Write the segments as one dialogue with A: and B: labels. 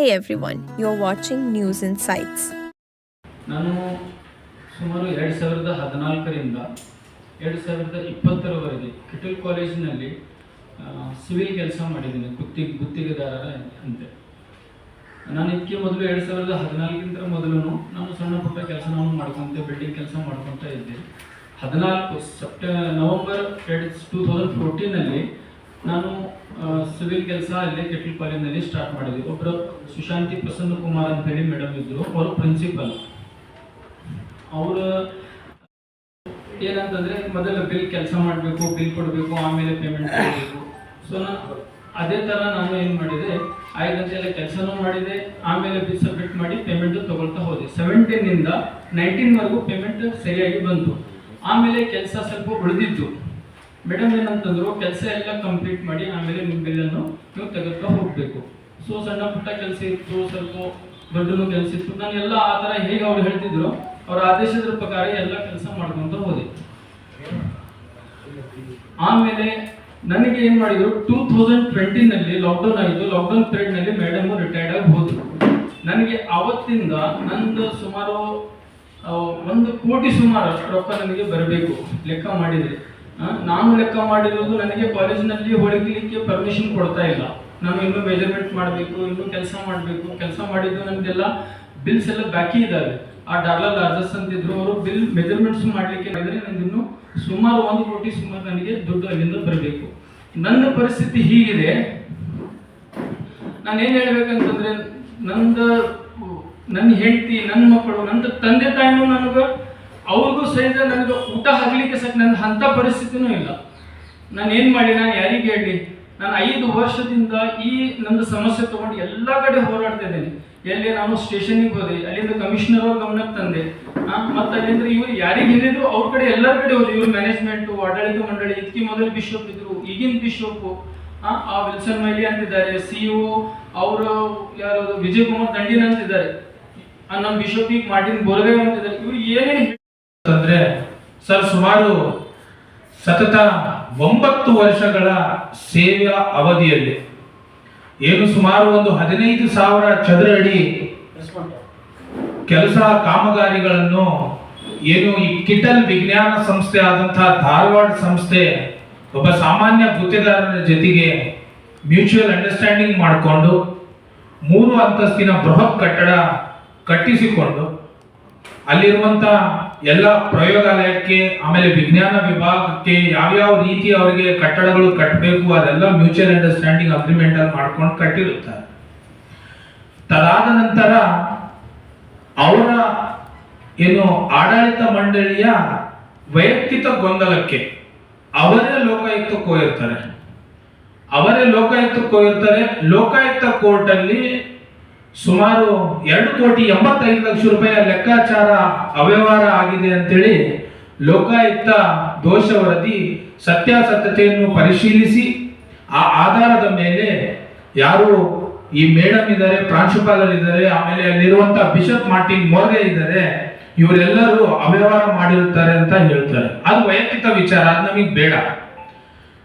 A: Hey everyone, watching news News Insights.
B: ನಾನು ಸುಮಾರು ಎರಡು ಸಾವಿರದ ಹದಿನಾಲ್ಕರಿಂದ ಎರಡು ಸಾವಿರದ ಇಪ್ಪತ್ತರವರೆಗೆ ಕಿಟಲ್ ಕಾಲೇಜಿನಲ್ಲಿ ಸಿವಿಲ್ ಕೆಲಸ ಮಾಡಿದ್ದೀನಿ ಗುತ್ತಿ ಗುತ್ತಿಗೆದಾರರ ಅಂತೆ ನಾನು ಇದಕ್ಕೆ ಮೊದಲು ಎರಡು ಸಾವಿರದ ಹದಿನಾಲ್ಕಿಂತ ಮೊದಲು ನಾನು ಸಣ್ಣ ಪುಟ್ಟ ಕೆಲಸವನ್ನು ಮಾಡ್ಕೊತ ಬಿಲ್ಡಿಂಗ್ ಕೆಲಸ ಮಾಡ್ಕೊತಾ ಇದ್ದೆ ಹದಿನಾಲ್ಕು ಸೆಪ್ಟೆ ನವಂಬರ್ ಎರಡು ಟೂ ತೌಸಂಡ್ ಫೋರ್ಟೀನಲ್ಲಿ ನಾನು ಸಿವಿಲ್ ಕೆಲಸ ಅಲ್ಲೇ ಕೆಟಲ್ ಕಾಲೇಜಿನಲ್ಲಿ ಸ್ಟಾರ್ಟ್ ಮಾಡಿದ್ವಿ. ಒಬ್ಬರು ಸುಶಾಂತಿ ಪ್ರಸನ್ನ ಕುಮಾರ್ ಅಂತ ಹೇಳಿ ಮೇಡಮ್ ಇದ್ದರು ಅವರು ಪ್ರಿನ್ಸಿಪಲ್ ಅವರು ಏನಂತಂದ್ರೆ ಮೊದಲು ಬಿಲ್ ಕೆಲಸ ಮಾಡಬೇಕು ಬಿಲ್ ಕೊಡಬೇಕು, ಆಮೇಲೆ ಪೇಮೆಂಟ್ ಮಾಡಬೇಕು ಸೊ ಅದೇ ಥರ ನಾನು ಏನು ಮಾಡಿದೆ, ಐದು ಗಂಟೆಲ್ಲ ಕೆಲಸನೂ ಮಾಡಿದೆ, ಆಮೇಲೆ ಬಿಲ್ ಸಬ್ಮಿಟ್ ಮಾಡಿ ಪೇಮೆಂಟ್ ತಗೊಳ್ತಾ ಹೋದೆ. ಸೆವೆಂಟೀನಿಂದ ನೈನ್ಟೀನ್ವರೆಗೂ ಪೇಮೆಂಟ್ ಸರಿಯಾಗಿ ಬಂತು. ಆಮೇಲೆ ಕೆಲಸ ಸ್ವಲ್ಪ ಉಳಿದಿತ್ತು. ಮೇಡಮ್ ಏನಂತಂದ್ರು ಕೆಲಸ ಎಲ್ಲ ಕಂಪ್ಲೀಟ್ ಮಾಡಿ ಆಮೇಲೆ ನಿಮ್ಮ ಬಿಲ್ಲನ್ನು ನೀವು ತೆಗೆದ್ಕೊ ಹೋಗಬೇಕು. ಸೊ ಸಣ್ಣ ಪುಟ್ಟ ಕೆಲಸ ಇತ್ತು, ಸ್ವಲ್ಪ ದೊಡ್ಡನು ಕೆಲಸ ಇತ್ತು. ನಾನು ಎಲ್ಲ ಆ ಥರ ಹೇಗೆ ಅವ್ರು ಹೇಳ್ತಿದ್ರು, ಅವ್ರ ಆದೇಶದ ಪ್ರಕಾರ ಎಲ್ಲ ಕೆಲಸ ಮಾಡ್ಕೊಂತ ಹೋದೆ. ಆಮೇಲೆ ನನಗೆ ಏನು ಮಾಡಿದ್ರು ಟೂ ತೌಸಂಡ್ ಟ್ವೆಂಟಿನಲ್ಲಿ ಲಾಕ್ಡೌನ್ ಆಯಿತು ಲಾಕ್ಡೌನ್ ಪೀರಿಯಡ್ನಲ್ಲಿ ಮೇಡಮು ರಿಟೈರ್ಡ್ ಆಗಿ ಹೋದ್ರು. ನನಗೆ ಅವತ್ತಿಂದ ನಂದು ಸುಮಾರು ಒಂದು ಕೋಟಿ ಸುಮಾರು ರೊಕ್ಕ ನನಗೆ ಬರಬೇಕು ಲೆಕ್ಕ ಮಾಡಿದರೆ. ನಾನು ಲೆಕ್ಕ ಮಾಡಿರೋದು ನನಗೆ ಕಾಲೇಜಿನಲ್ಲಿ ಹೊಡಿಲಿಕ್ಕೆ ಪರ್ಮಿಷನ್ ಕೊಡ್ತಾ ಇಲ್ಲ. ನಾನು ಇನ್ನೂ ಮೆಜರ್ಮೆಂಟ್ ಮಾಡಬೇಕು, ಇನ್ನೂ ಕೆಲಸ ಮಾಡಬೇಕು, ಕೆಲಸ ಮಾಡಿದ್ದು ನನಗೆಲ್ಲ ಬಿಲ್ಸ್ ಎಲ್ಲ ಬಾಕಿ ಇದ್ದಾವೆ ಆ ಡಾಲರ್ ಲಾರ್ಜಸ್ ಅಂತಿದ್ರು, ಅವರು ಬಿಲ್ ಮೆಜರ್ಮೆಂಟ್ಸ್ ಮಾಡಲಿಕ್ಕೆ ಅಂದರೆ ನನಗೆ ಇನ್ನು ಸುಮಾರು ಒಂದು ಕೋಟಿ ಸುಮಾರು ನನಗೆ ದುಡ್ಡು ಅಲ್ಲಿಂದ ಬರಬೇಕು. ನನ್ನ ಪರಿಸ್ಥಿತಿ ಹೀಗಿದೆ. ನಾನು ಏನು ಹೇಳ್ಬೇಕಂತಂದ್ರೆ, ನಂದು ನನ್ನ ಹೆಂಡತಿ, ನನ್ನ ಮಕ್ಕಳು ನನ್ನ ತಂದೆ ತಾಯಿನೂ ನನಗೆ ಅವ್ರಿಗೂ ಸಹಿತ ನನಗೆ ಊಟ ಹಾಕ್ಲಿಕ್ಕೆ ಸಹ ನನ್ನ ಅಂಥ ಪರಿಸ್ಥಿತಿನೂ ಇಲ್ಲ. ನಾನು ಏನು ಮಾಡಿ, ನಾನು ಯಾರಿಗೆ ಹೇಳಿ, ನಾನು ಐದು ವರ್ಷದಿಂದ ಈ ನಂದು ಸಮಸ್ಯೆ ತಗೊಂಡು ಎಲ್ಲ ಕಡೆ ಹೋರಾಡ್ತಾ ಇದ್ದೇನೆ. ಎಲ್ಲಿ ನಾನು ಸ್ಟೇಷನ್ಗೆ ಹೋದೆ, ಅಲ್ಲಿಂದ ಕಮಿಷನರ್ ಅವ್ರ ಗಮನಕ್ಕೆ ತಂದೆ ಮತ್ತು ಅಲ್ಲಿಂದ ಇವ್ರು ಯಾರಿಗೆ ಹೇಳಿದ್ರು, ಅವ್ರ ಕಡೆ ಎಲ್ಲರ ಕಡೆ ಹೋದ್ರು. ಇವ್ರು ಮ್ಯಾನೇಜ್ಮೆಂಟು ಆಡಳಿತ ಮಂಡಳಿ ಇದಕ್ಕೆ ಮೊದಲು ಬಿಷಪ್ ಇದ್ರು, ಈಗಿನ ಬಿಷಪ್ ಆ ವಿಲ್ಸನ್ ಮೈಲಿ ಅಂತಿದ್ದಾರೆ ಸಿ ಇ ಅವರು ಯಾರು ವಿಜಯ್ ಕುಮಾರ್ ದಂಡಿನ ಅಂತಿದ್ದಾರೆ. ನಮ್ಮ ಬಿಷಪ್ ಈಗ ಮಾಡಿನ ಬೋರ್ಗೈ ಅಂತಿದ್ದಾರೆ. ಇವ್ರು ಏನೇನು
C: ಅಂತಂದ್ರೆ, ಸರ್, ಸುಮಾರು ಸತತ ಒಂಬತ್ತು ವರ್ಷಗಳ ಸೇವೆಯ ಅವಧಿಯಲ್ಲಿ, ಏನು ಸುಮಾರು ಒಂದು ಹದಿನೈದು ಸಾವಿರ ಚದರ ಅಡಿ ಕೆಲಸ ಕಾಮಗಾರಿಗಳನ್ನು, ಏನು ಈ ಕಿಟಲ್ ವಿಜ್ಞಾನ ಸಂಸ್ಥೆ ಆದಂತಹ ಧಾರವಾಡ ಸಂಸ್ಥೆ, ಒಬ್ಬ ಸಾಮಾನ್ಯ ಗುತ್ತಿಗೆದಾರರ ಜೊತೆಗೆ ಮ್ಯೂಚುವಲ್ ಅಂಡರ್ಸ್ಟ್ಯಾಂಡಿಂಗ್ ಮಾಡಿಕೊಂಡು, ಮೂರು ಅಂತಸ್ತಿನ ಬೃಹತ್ ಕಟ್ಟಡ ಕಟ್ಟಿಸಿಕೊಂಡು ಅಲ್ಲಿರುವಂತ ಎಲ್ಲ ಪ್ರಯೋಗಾಲಯಕ್ಕೆ, ಆಮೇಲೆ ವಿಜ್ಞಾನ ವಿಭಾಗಕ್ಕೆ ಯಾವ್ಯಾವ ರೀತಿ ಅವರಿಗೆ ಕಟ್ಟಡಗಳು ಕಟ್ಟಬೇಕು ಅದೆಲ್ಲ ಮ್ಯೂಚುವಲ್ ಅಂಡರ್ಸ್ಟ್ಯಾಂಡಿಂಗ್ ಅಗ್ರಿಮೆಂಟ್ ಅಲ್ಲಿ ಮಾಡ್ಕೊಂಡು ಕಟ್ಟಿರುತ್ತಾರೆ. ತದಾದ ನಂತರ ಅವರ ಏನು ಆಡಳಿತ ಮಂಡಳಿಯ ವೈಯಕ್ತಿಕ ಗೊಂದಲಕ್ಕೆ ಅವರೇ ಲೋಕಾಯುಕ್ತ ಹೋಗಿರ್ತಾರೆ ಅವರೇ ಲೋಕಾಯುಕ್ತ ಹೋಗಿರ್ತಾರೆ ಲೋಕಾಯುಕ್ತ ಕೋರ್ಟ್ ಅಲ್ಲಿ ಸುಮಾರು ಎರಡು ಕೋಟಿ ಎಂಬತ್ತೈದು ಲಕ್ಷ ರೂಪಾಯಿಯ ಲೆಕ್ಕಾಚಾರ ಅವ್ಯವಹಾರ ಆಗಿದೆ ಅಂತೇಳಿ ಲೋಕಾಯುಕ್ತ ದೋಷ ವರದಿ ಸತ್ಯಾಸತ್ಯತೆಯನ್ನು ಪರಿಶೀಲಿಸಿ, ಆ ಆಧಾರದ ಮೇಲೆ ಯಾರು ಈ ಮೇಡಮ್ ಇದ್ದಾರೆ, ಪ್ರಾಂಶುಪಾಲರ್ ಇದ್ದಾರೆ, ಆಮೇಲೆ ಅಲ್ಲಿರುವಂತ ಬಿಷಪ್ ಮಾರ್ಟಿನ್ ಮೋರ್ಗೆ ಇದ್ದಾರೆ, ಇವರೆಲ್ಲರೂ ಅವ್ಯವಹಾರ ಮಾಡಿರುತ್ತಾರೆ ಅಂತ ಹೇಳ್ತಾರೆ. ಅದು ವೈಯಕ್ತಿಕ ವಿಚಾರ, ಅದು ನಮಗೆ ಬೇಡ.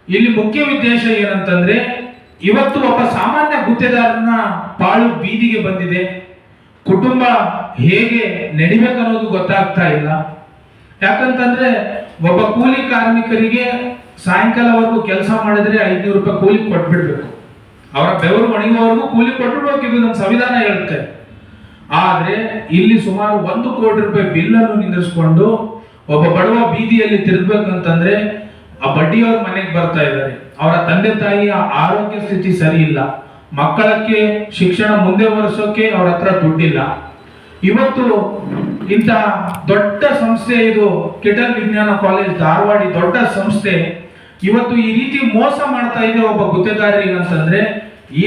C: ಇಲ್ಲಿ ಮುಖ್ಯ ಉದ್ದೇಶ ಏನಂತಂದ್ರೆ ಇವತ್ತು ಒಬ್ಬ ಸಾಮಾನ್ಯ ಗುತ್ತೆದಾರನ ಪಾಳು ಬೀದಿಗೆ ಬಂದಿದೆ. ಕುಟುಂಬ ಹೇಗೆ ನಡಿಬೇಕನ್ನೋದು ಗೊತ್ತಾಗ್ತಾ ಇಲ್ಲ. ಯಾಕಂತಂದ್ರೆ ಒಬ್ಬ ಕೂಲಿ ಕಾರ್ಮಿಕರಿಗೆ ಸಾಯಂಕಾಲವರೆಗೂ ಕೆಲಸ ಮಾಡಿದ್ರೆ ಐದ್ನೂರು ರೂಪಾಯಿ ಕೂಲಿ ಕೊಟ್ಬಿಡ್ಬೇಕು. ಅವರ ಬೆವರು ಒಣಗುವವರೆಗೂ ಕೂಲಿ ಕೊಟ್ಬಿಡ್ಬೇಕು ಇದು ನಮ್ಮ ಸಂವಿಧಾನ ಹೇಳುತ್ತೆ. ಆದ್ರೆ ಇಲ್ಲಿ ಸುಮಾರು ಒಂದು ಕೋಟಿ ರೂಪಾಯಿ ಬಿಲ್ ಅನ್ನು ಒಬ್ಬ ಬಡವ ಬೀದಿಯಲ್ಲಿ ತಿರುಗ್ಬೇಕಂತಂದ್ರೆ ಆ ಬಡ್ಡಿಯವ್ರ ಮನೆಗೆ ಬರ್ತಾ ಇದ್ದಾರೆ. ಅವರ ತಂದೆ ತಾಯಿಯ ಆರೋಗ್ಯ ಸ್ಥಿತಿ ಸರಿ ಇಲ್ಲ ಮಕ್ಕಳಕ್ಕೆ ಶಿಕ್ಷಣ ಮುಂದೆ ವರ್ಷೋಕೆ ಅವ್ರ ಹತ್ರ ದುಡ್ಡಿಲ್ಲ. ಇವತ್ತು ಇಂತಹ ದೊಡ್ಡ ಸಂಸ್ಥೆ ಇದು ಕೆಟಲ್ ವಿಜ್ಞಾನ ಕಾಲೇಜ್ ಧಾರವಾಡಿ ದೊಡ್ಡ ಸಂಸ್ಥೆ. ಇವತ್ತು ಈ ರೀತಿ ಮೋಸ ಮಾಡ್ತಾ ಇದೆ ಒಬ್ಬ ಗುತ್ತೇದಾರರಿಗೆ ಅಂತಂದ್ರೆ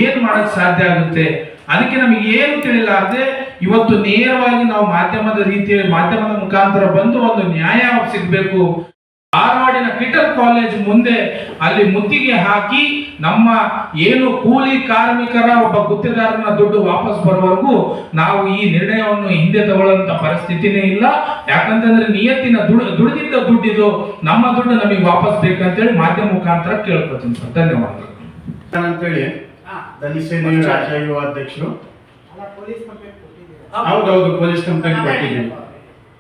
C: ಏನ್ ಮಾಡಕ್ ಸಾಧ್ಯ ಆಗುತ್ತೆ? ಅದಕ್ಕೆ ನಮಗೆ ಏನು ತಿಳಿಲಾರದೆ ಇವತ್ತು ನೇರವಾಗಿ ನಾವು ಮಾಧ್ಯಮದ ರೀತಿಯಲ್ಲಿ ಮಾಧ್ಯಮದ ಮುಖಾಂತರ ಬಂದು ಒಂದು ನ್ಯಾಯ ಸಿಗ್ಬೇಕು. ಧಾರವಾಡಿನ ಕಿಟಲ್ ಕಾಲೇಜ್ ಮುಂದೆ ಅಲ್ಲಿ ಮುತ್ತಿಗೆ ಹಾಕಿ ನಮ್ಮ ಏನು ಕೂಲಿ ಕಾರ್ಮಿಕರ ಒಬ್ಬ ಗುತ್ತಿದಾರನ ದುಡ್ಡು ವಾಪಸ್ ಬರುವವರೆಗೂ ನಾವು ಈ ನಿರ್ಣಯವನ್ನು ಹಿಂದೆ ತಗೊಳ್ಳುವಂತ ಪರಿಸ್ಥಿತಿನೇ ಇಲ್ಲ. ಯಾಕಂತಂದ್ರೆ ನಿಯತ್ತಿನ ದುಡ್ ದುಡಿದಿದ್ದ ದುಡ್ಡಿದು ನಮ್ಮ ದುಡ್ಡು ನಮಗೆ ವಾಪಸ್ ಬೇಕಂತೇಳಿ ಮಾಧ್ಯಮ ಮುಖಾಂತರ ಕೇಳ್ಕೊತೀನಿ ಸರ್. ಧನ್ಯವಾದಗಳು.
D: ಅಂತೇಳಿ ದಲಿತ ಸೇನೆಯ ರಾಜ್ಯ ಯುವ ಅಧ್ಯಕ್ಷರು. ಹೌದೌದು ಪೊಲೀಸ್ ಕಂಪ್ಲೇಂಟ್ ಕೊಟ್ಟಿದ್ದೀನಿ.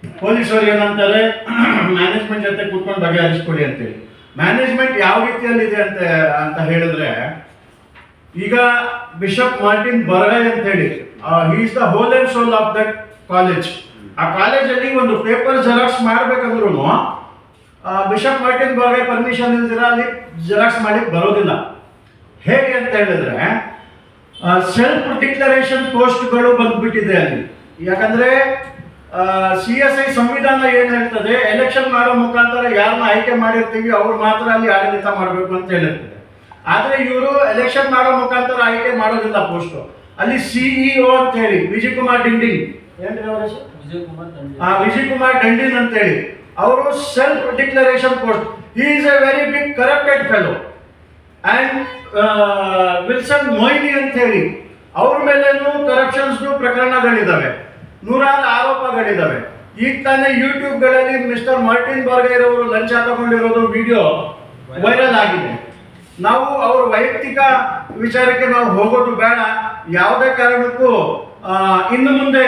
D: ಪೊಲೀಸರು ಏನಂತಾರೆ ಮ್ಯಾನೇಜ್ಮೆಂಟ್ ಜೊತೆ ಕೂತ್ಕೊಂಡು ಬಗೆಹರಿಸ್ಕೊಳ್ಳಿ ಅಂತೇಳಿ. ಮ್ಯಾನೇಜ್ಮೆಂಟ್ ಯಾವ ರೀತಿಯಲ್ಲಿ ಇದೆ ಅಂತ ಅಂತ ಹೇಳಿದ್ರೆ, ಈಗ ಬಿಷಪ್ ಮಾರ್ಟಿನ್ ಬರ್ಗೈ ಅಂತ ಹೇಳಿ is the whole and soul of that college ಆ ಕಾಲೇಜಲ್ಲಿ ಒಂದು ಪೇಪರ್ ಜೆರಾಕ್ಸ್ ಮಾಡ್ಬೇಕಂದ್ರೂ ಬಿಷಪ್ ಮಾರ್ಟಿನ್ ಬರ್ಗೈ ಪರ್ಮಿಷನ್ ಇಲ್ದಿರ ಅಲ್ಲಿ ಜೆರಾಕ್ಸ್ ಮಾಡಿ ಬರೋದಿಲ್ಲ. ಹೇಗೆ ಅಂತ ಹೇಳಿದ್ರೆ ಸೆಲ್ಫ್ ಡಿಕ್ಲರೇಷನ್ ಪೋಸ್ಟ್ಗಳು ಬಂದ್ಬಿಟ್ಟಿದೆ ಅಲ್ಲಿ. ಯಾಕಂದ್ರೆ ಸಿ ಎಸ್ ಐ ಸಂವಿಧಾನ ಏನು ಹೇಳ್ತದೆ? ಎಲೆಕ್ಷನ್ ಮಾಡೋ ಮುಖಾಂತರ ಯಾರನ್ನ ಆಯ್ಕೆ ಮಾಡಿರ್ತೀವಿ ಅವ್ರು ಮಾತ್ರ ಅಲ್ಲಿ ಆಡಳಿತ ಮಾಡಬೇಕು ಅಂತ ಹೇಳಿರ್ತದೆ ಆದರೆ ಇವರು ಎಲೆಕ್ಷನ್ ಮಾಡೋ ಮುಖಾಂತರ ಆಯ್ಕೆ ಮಾಡೋದಿಲ್ಲ ಪೋಸ್ಟ್ ಅಲ್ಲಿ ಸಿಇಒ ಅಂತ ಹೇಳಿ ವಿಜಯ್ ಕುಮಾರ್ ಡಿಂಡಿನ್ ವಿಜಯ್ ಕುಮಾರ್ ದಂಡಿನ್ ಅಂತ ಹೇಳಿ. ಅವರು self declaration post he is a very big corrupted fellow and Wilson Moily ಅಂತ ಹೇಳಿ. ಅವ್ರ ಮೇಲೇನು ಕರಪ್ಷನ್ಸ್ ಪ್ರಕರಣಗಳಿದಾವೆ. ನೂರಾರು ಆರೋಪಗಳಿದ್ದಾವೆ. ಈಗ ತಾನೇ ಯೂಟ್ಯೂಬ್ಗಳಲ್ಲಿ ಮಿಸ್ಟರ್ ಮಾರ್ಟಿನ್ ಬರ್ಗೈರ್ ಅವರು ಲಂಚ ತಗೊಂಡಿರೋದು ವಿಡಿಯೋ ವೈರಲ್ ಆಗಿದೆ. ನಾವು ಅವ್ರ ವೈಯಕ್ತಿಕ ವಿಚಾರಕ್ಕೆ ನಾವು ಹೋಗೋದು ಬೇಡ. ಯಾವುದೇ ಕಾರಣಕ್ಕೂ ಇನ್ನು ಮುಂದೆ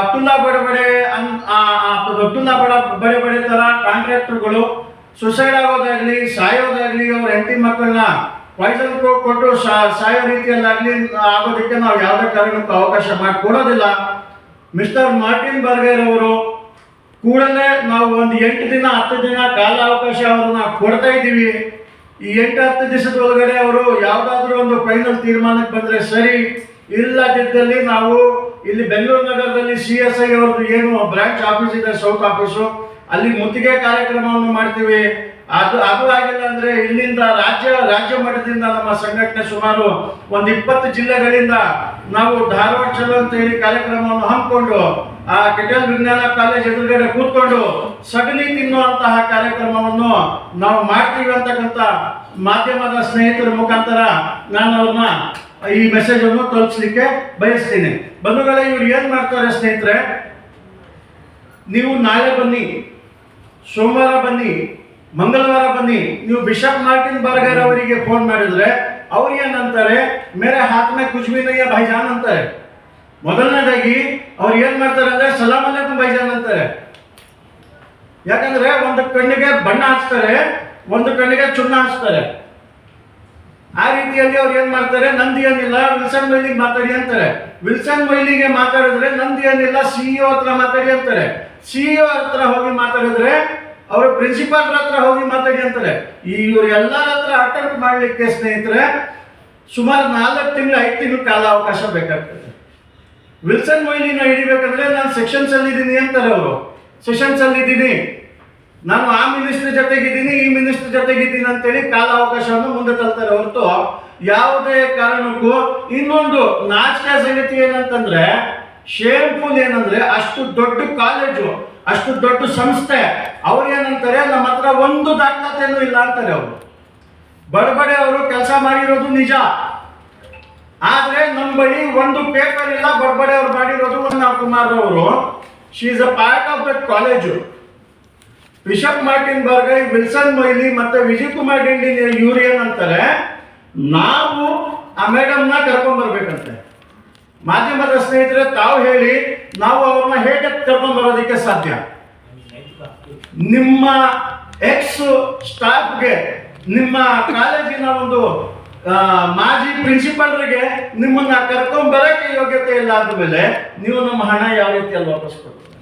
D: ಅಬ್ದುಲ್ಲಾ ಬಡಬಡೆ ಅನ್ ಅಬ್ದುಲ್ಲಾ ಬಡ ಬಡೆ ಬಡೆ ತರ ಕಾಂಟ್ರಾಕ್ಟರ್ಗಳು ಸುಸೈಡ್ ಆಗೋದಾಗ್ಲಿ, ಸಾಯೋದಾಗ್ಲಿ ಅವ್ರ ಹೆಂಡತಿ ಮಕ್ಕಳನ್ನ ಪಾಯ್ಸನ್ ಕೊಟ್ಟು ಸಾಯೋ ರೀತಿಯಲ್ಲಾಗಲಿ ಆಗೋದಕ್ಕೆ ನಾವು ಯಾವುದೇ ಕಾರಣಕ್ಕೂ ಅವಕಾಶ ಮಾಡಿಕೊಡೋದಿಲ್ಲ. ಮಿಸ್ಟರ್ ಮಾರ್ಟಿನ್ ಬರ್ಗರ್ ಅವರು ಕೂಡಲೇ ನಾವು ಒಂದು ಎಂಟು ದಿನ, ಹತ್ತು ದಿನ ಕಾಲಾವಕಾಶ ಅವರನ್ನು ಕೊಡ್ತಾ ಇದ್ದೀವಿ. ಈ ಎಂಟು, ಹತ್ತು ದಿವಸದ ಒಳಗಡೆ ಅವರು ಯಾವುದಾದ್ರೂ ಒಂದು ಫೈನಲ್ ತೀರ್ಮಾನಕ್ಕೆ ಬಂದ್ರೆ ಸರಿ. ಇಲ್ಲದಿದ್ದಲ್ಲಿ ನಾವು ಇಲ್ಲಿ ಬೆಂಗಳೂರು ನಗರದಲ್ಲಿ ಸಿ ಎಸ್ ಐ ಅವ್ರದ್ದು ಏನು ಬ್ರಾಂಚ್ ಆಫೀಸ್ ಇದೆ ಸೌತ್ ಆಫೀಸು ಅಲ್ಲಿ ಮುತ್ತಿಗೆ ಕಾರ್ಯಕ್ರಮವನ್ನು ಮಾಡ್ತೀವಿ. ಅದು ಅದು ಆಗಿಲ್ಲ ಅಂದ್ರೆ ಇಲ್ಲಿಂದ ರಾಜ್ಯ ರಾಜ್ಯ ಮಟ್ಟದಿಂದ ನಮ್ಮ ಸಂಘಟನೆ ಸುಮಾರು ಒಂದು ಇಪ್ಪತ್ತು ಜಿಲ್ಲೆಗಳಿಂದ ನಾವು ಧಾರವಾಡ ಚಲೋ ಅಂತ ಹೇಳಿ ಕಾರ್ಯಕ್ರಮವನ್ನು ಹಮ್ಮಿಕೊಂಡು, ಆ ಕೆಟಲ್ ವಿಜ್ಞಾನ ಕಾಲೇಜ್ ಎದುರುಗಡೆ ಕೂತ್ಕೊಂಡು ಸಗಣಿ ತಿನ್ನುವಂತಹ ಕಾರ್ಯಕ್ರಮವನ್ನು ನಾವು ಮಾಡ್ತೀವಿ ಅಂತಕ್ಕಂಥ ಮಾಧ್ಯಮದ ಸ್ನೇಹಿತರ ಮುಖಾಂತರ ನಾನು ಅವ್ರನ್ನ ಈ ಮೆಸೇಜ್ ಅನ್ನು ತಲುಪಿಸ್ಲಿಕ್ಕೆ ಬಯಸ್ತೀನಿ. ಬಂಧುಗಳೇ, ಇವ್ರು ಏನ್ ಮಾಡ್ತಾರೆ ಸ್ನೇಹಿತರೆ? ನೀವು ನಾಳೆ ಬನ್ನಿ, ಸೋಮವಾರ ಬನ್ನಿ ಮಂಗಳವಾರ ಬನ್ನಿ. ನೀವು ಬಿಷಪ್ ಮಾರ್ಟಿನ್ ಬರ್ಗರ್ ಅವರಿಗೆ ಫೋನ್ ಮಾಡಿದ್ರೆ, ಅವ್ರು ಏನಂತಾರೆ, ಮೇರೆ ಹಾತ್ ಮೇ ಕುಚ್ ಹೈ ಭಾಯಿಜಾನ್ ಅಂತಾರೆ. ಮೊದಲನೇದಾಗಿ, ಅವ್ರು ಏನ್ ಮಾಡ್ತಾರೆ ಅಂದ್ರೆ ಸಲಾಮ್ ಅಲೈಕುಂ ಭಾಯಿಜಾನ್ ಅಂತಾರೆ. ಯಾಕಂದ್ರೆ, ಒಂದು ಕಣ್ಣಿಗೆ ಬಣ್ಣ ಹಚ್ತಾರೆ ಒಂದು ಕಣ್ಣಿಗೆ ಚುಣ್ಣ ಹಚ್ತಾರೆ ಆ ರೀತಿಯಲ್ಲಿ ಅವ್ರು ಏನ್ ಮಾಡ್ತಾರೆ, ನಂದಿ ಏನಿಲ್ಲ ವಿಲ್ಸನ್ ಮೊಯ್ಲಿಗೆ ಮಾತಾಡಿ ಅಂತಾರೆ. ವಿಲ್ಸನ್ ಮೊಯ್ಲಿಗೆ ಮಾತಾಡಿದ್ರೆ, ನಂದಿ ಏನಿಲ್ಲ ಸಿಇಒ ಹತ್ರ ಮಾತಾಡಿ ಅಂತಾರೆ. ಸಿಇಒ ಹತ್ರ ಹೋಗಿ ಮಾತಾಡಿದ್ರೆ ಅವರು ಪ್ರಿನ್ಸಿಪಾಲ್ ಹತ್ರ ಹೋಗಿ ಮಾತಾಡಿ ಅಂತಾರೆ ಇವರು ಎಲ್ಲರ ಹತ್ರ ಅಟೆಂಪ್ಟ್ ಮಾಡ್ಲಿಕ್ಕೆ ಸ್ನೇಹಿತರೆ, ಸುಮಾರು ನಾಲ್ಕು ತಿಂಗಳು, ಐದು ತಿಂಗಳು ಕಾಲ ಅವಕಾಶ ಬೇಕಾಗ್ತದೆ. ವಿಲ್ಸನ್ ಮೊಯ್ಲಿನ ಹಿಡಿಬೇಕಂದ್ರೆ ನಾನು ಸೆಕ್ಷನ್ಸ್ ಅಲ್ಲಿ ಇದ್ದೀನಿ ಅಂತಾರೆ ಅವರು. ಸೆಷನ್ಸ್ ಅಲ್ಲಿ ಇದ್ದೀನಿ ನಾನು ಆ ಮಿನಿಸ್ಟರ್ ಜೊತೆಗಿದ್ದೀನಿ ಈ ಮಿನಿಸ್ಟರ್ ಜೊತೆಗಿದ್ದೀನಿ ಅಂತೇಳಿ ಕಾಲ ಅವಕಾಶವನ್ನು ಮುಂದೆ ತರ್ತಾರೆ ಹೊರತು ಯಾವುದೇ ಕಾರಣಕ್ಕೂ ಇನ್ನೊಂದು ನಾಚಿಕೆ ಸಂಗತಿ ಏನಂತಂದ್ರೆ ಶೇಮ್ಫುಲ್ ಏನಂದ್ರೆ ಅಷ್ಟು ದೊಡ್ಡ ಕಾಲೇಜು ಅಷ್ಟು ದೊಡ್ಡ ಸಂಸ್ಥೆ. ಅವ್ರು ಏನಂತಾರೆ ನಮ್ಮ ಹತ್ರ ಒಂದು ದಾಖಲಾತಿಯನ್ನು ಇಲ್ಲ ಅಂತಾರೆ ಅವರು. ಬಡಬಡೆ ಅವರು ಕೆಲಸ ಮಾಡಿರೋದು ನಿಜ. ಆದ್ರೆ ನಮ್ಮ ಬಳಿ ಒಂದು ಪೇಪರ್ ಇಲ್ಲ, ಬಡಬಡೆ ಅವ್ರು ಮಾಡಿರೋದು ಕುಮಾರ್ ಅವರು she is a part of that college bishop Martin ಬರ್ಗೈ Wilson Moily ಮತ್ತೆ ವಿಜಯ್ ಕುಮಾರ್ ಡಿಂಡಿ ಯೂರಿಯನ್ ಅಂತಾರೆ. ನಾವು ಆ ಮೇಡಮ್ನ ಕರ್ಕೊಂಡ್ ಬರ್ಬೇಕಂತೆ. ಮಾಧ್ಯಮದ ಸ್ನೇಹಿತರೆ, ತಾವು ಹೇಳಿ, ನಾವು ಅವ್ರನ್ನ ಹೇಗೆ ಕರ್ಕೊಂಡು ಬರೋದಕ್ಕೆ ಸಾಧ್ಯ? ನಿಮ್ಮ ಎಕ್ಸ್ ಸ್ಟಾಫ್ಗೆ ನಿಮ್ಮ ಕಾಲೇಜಿನ ಒಂದು ಮಾಜಿ ಪ್ರಿನ್ಸಿಪಾಲ್ರಿಗೆ ನಿಮ್ಮನ್ನ ಕರ್ಕೊಂಡ್ ಬರಕ್ಕೆ ಯೋಗ್ಯತೆ ಇಲ್ಲ ಮೇಲೆ ನೀವು ನಮ್ಮ ಹಣ ಯಾವ ರೀತಿಯಲ್ಲಿ ವಾಪಸ್ ಕೊಡ್ತೀರಾ?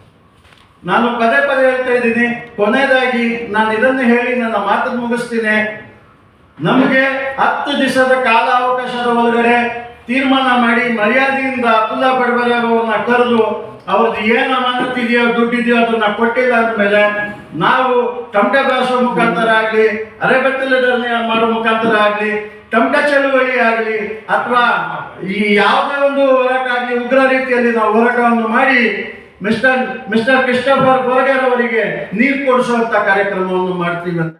D: ನಾನು ಪದೇ ಪದೇ ಹೇಳ್ತಾ ಇದ್ದೀನಿ, ಕೊನೆಯದಾಗಿ ನಾನು ಇದನ್ನು ಹೇಳಿ ನನ್ನ ಮಾತನ್ನು ಮುಗಿಸ್ತೀನಿ. ನಮಗೆ ಹತ್ತು ದಿವಸದ ಕಾಲ ಅವಕಾಶದ ಒಳಗಡೆ ತೀರ್ಮಾನ ಮಾಡಿ ಮರ್ಯಾದೆಯಿಂದ ಅಬ್ದುಲ್ಲಾ ಬಡಬರವ್ರನ್ನ ಕರೆದು ಅವ್ರದ್ದು ಏನು ಅಮಾನತ್ ಇದೆಯೋ ದುಡ್ಡಿದೆಯೋ ಅದನ್ನ ಕೊಟ್ಟಿಲ್ಲ ಅಂದಮೇಲೆ ನಾವು ಟಮಟೆ ಬಾರಿಸೋ ಮುಖಾಂತರ ಆಗಲಿ, ಅರೆಬೆತ್ತಲೆ ಧರಣಿ ಮಾಡೋ ಮುಖಾಂತರ ಆಗಲಿ, ಟಮಟೆ ಚಳುವಳಿ ಆಗಲಿ, ಅಥವಾ ಈ ಯಾವುದೇ ಒಂದು ಹೋರಾಟ ಆಗಲಿ, ಉಗ್ರ ರೀತಿಯಲ್ಲಿ ನಾವು ಹೋರಾಟವನ್ನು ಮಾಡಿ ಮಿಸ್ಟರ್ ಮಿಸ್ಟರ್ ಕ್ರಿಸ್ಟಫರ್ ಬೋರ್ಗರ್ ಅವರಿಗೆ ನೀರು ಕೊಡಿಸುವಂಥ ಕಾರ್ಯಕ್ರಮವನ್ನು ಮಾಡ್ತೀವಿ